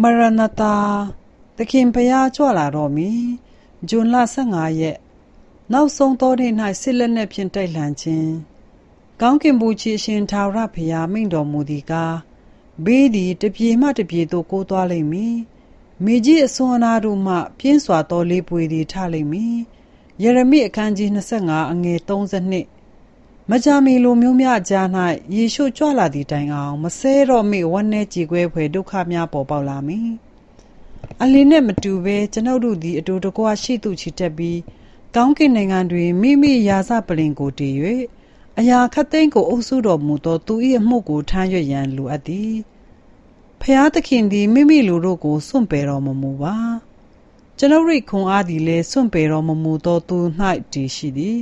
မရဏတာသခင်ဖျားကြွလာတော့မီဂျွန်လ15ရက်နောက်ဆုံးသောနေ့၌စစ်လက်နက်ဖြင့်တိုက်လှန်ခြင်းကောင်းကင်ဘုရားအရှင်ထာဝရဘုရားမိန့်တော်မူသည်ကားဘေးသည်တပြေမှတပြေသို့ကိုးသွားလိမ့်မည်မိကြီးအစွမ်းအနာတို့မှ ပြင်းစွာသောလေးပွေသည်ထလိမ့်မည်ယေရမိအခန်းကြီး25အငယ်32 မကြမီလိုမျိုးများကြား၌ယေရှုကြွလာသည့်တိုင်အောင်မဆဲတော့မိဝန်းနေကြည်ကွဲဖွယ်ဒုက္ခများပေါ်ပေါက်လာမည်အလင်းနဲ့မတူဘဲကျွန်ုပ်တို့သည်အတူတကွရှိသူချီတက်ပြီးကောင်းကင်နိုင်ငံတွင်မိမိရာဇပလင်ကိုတည်၍အရာခတ်သိမ်းကိုအုပ်စုတော်မူသောသူ၏အမှုကိုထမ်းရွက်ရန်လိုအပ်သည်ဖျားသခင်သည်မိမိလူတို့ကိုစွန့်ပယ်တော်မမူပါကျွန်ုပ်ရိခွန်အားသည်လည်းစွန့်ပယ်တော်မမူသောသူ၌တည်ရှိသည်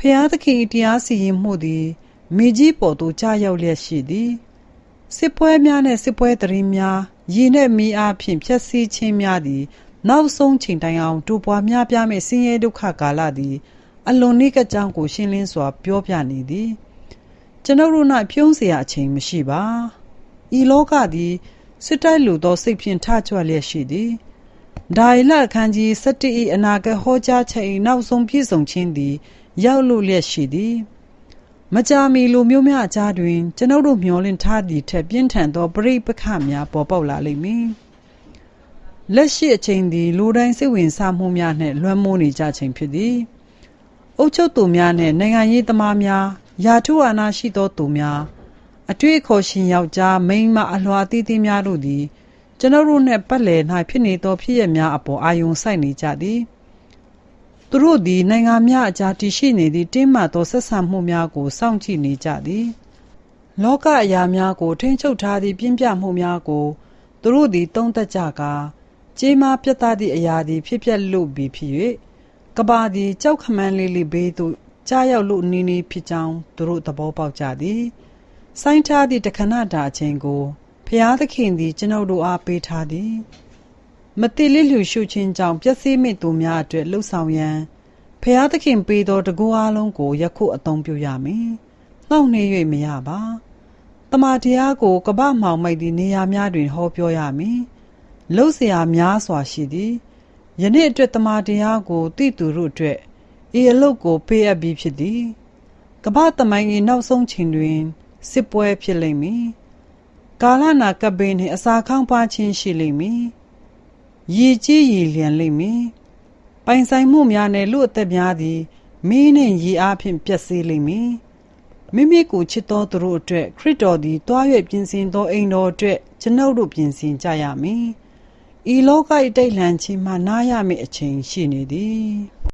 ဖျားသခင်တရားစီရင်မှုသည်မိကြီးပေါ်သို့ကြားရောက်လျက်ရှိသည်စစ်ပွဲများနှင့်စစ်ပွဲတရင်များရည်နှင့်မိအားဖြင့်ဖြက်စီးခြင်းများသည်နောက်ဆုံးချိန်တိုင်အောင်တူပွားများပြားမဲ့ဆင်းရဲဒုက္ခကာလသည်အလွန်နိကကြောင့်ကိုရှင်းလင်းစွာပြောပြနေသည်ကျွန်ုပ်တို့၌ပြုံးเสียအချိန်မရှိပါဤလောကသည်စစ်တိုက်လူသောစိတ်ဖြင့်ထကြွလျက်ရှိသည် ဒါရီလအခန်းကြီး7၏အနာဂတ်ဟောကြားချက်၏နောက်ဆုံးပြည့်စုံခြင်းသည် ရောက်လို့လျက်ရှိသည်မကြာမီလိုမျိုးများအကြားတွင် ကျွန်ုပ်တို့မျှော်လင့်ထားသည့်ထက်ပြင်းထန်သောပြိပခများပေါ်ပေါက်လာလိမ့်မည်လက်ရှိအချိန်သည်လူတိုင်းစိတ်ဝင်စားမှုများနှင့်လွှမ်းမိုးနေကြခြင်းဖြစ်သည်အုပ်ချုပ်သူများနှင့်နိုင်ငံရေးသမားများယာထုအာဏာရှိသောသူများအတွေ့အခေါ်ရှင်ယောက်ျားမိန်းမအလွှာအသီးသီးများတို့သည် ကျွန်ုပ်တို့နှင့်ပတ်လည်၌ဖြစ်နေသောဖြစ်ရများအပေါ်အာယုံစိုက်နေကြသည်သူတို့သည်နိုင်ငံများအကြားတည်ရှိနေသည့်တင်းမာသောဆက်ဆံမှုများကိုစောင့်ကြည့်နေကြသည် လောကအရာများကို ထိန်းချုပ်ထားသည့်ပြင်းပြမှုများကိုသူတို့သည်တုံးသက်ကြကာကြေးမာပြတ်သားသည့်အရာသည် ဖြစ်ပျက်လို့ပြီးဖြစ်၍ကဘာသည်ကြောက်ခမန်းလေးလေးဘေးသို့ကြားရောက်လို့နီးနီးဖြစ်ကြောင်းသူတို့သဘောပေါက်ကြသည် ဆိုင်းထားသည့်တခဏတာအချိန်ကို ဖျားသခင်သည်ကျွန်ုပ်တို့အားပေးထားသည်မတိလစ်လျူရှုခြင်းကြောင့်ပျက်စီးမိသူများအတွက်လှုပ်ဆောင်ရန်ဖျားသခင်ပေးသောတကူအားလုံးကိုယခုအသုံးပြုရမည်။နှောင့်နှေး၍မရပါ။တမန်တရားကိုကပ္ပမောင်မိတ်သည့်နေရာများတွင်ဟောပြောရမည်။လှုပ်เสียများစွာရှိသည်။ယနေ့အတွက်တမန်တရားကိုတိသူတို့အတွက်ဤအလုတ်ကိုပေးအပ်ပြီးဖြစ်သည်။ကပ္ပသမိုင်း၏နောက်ဆုံးချိန်တွင်စစ်ပွဲဖြစ်လိမ့်မည်။ ကာလနာကပ်ပင်နှင့်အစာခေါင်းပါခြင်းရှိလိမ့်မည်။ရည်ကြီးရည်လျံလိမ့်မည်ပိုင်ဆိုင်မှုများနဲ့လူအသက်များသည်မင်းနှင့်ရည်အားဖြင့်ပျက်စီးလိမ့်မည်မိမိကိုချစ်တော်သူတို့အတွက်ခရစ်တော်သည်တွား၍ပြင်ဆင်သောအိမ်တော်အတွက်ကျွန်ုပ်တို့ပြင်ဆင်ကြရမည်ဤလောက၏တိတ်လန့်ခြင်းမှနားရမည့်အချိန်ရှိနေသည်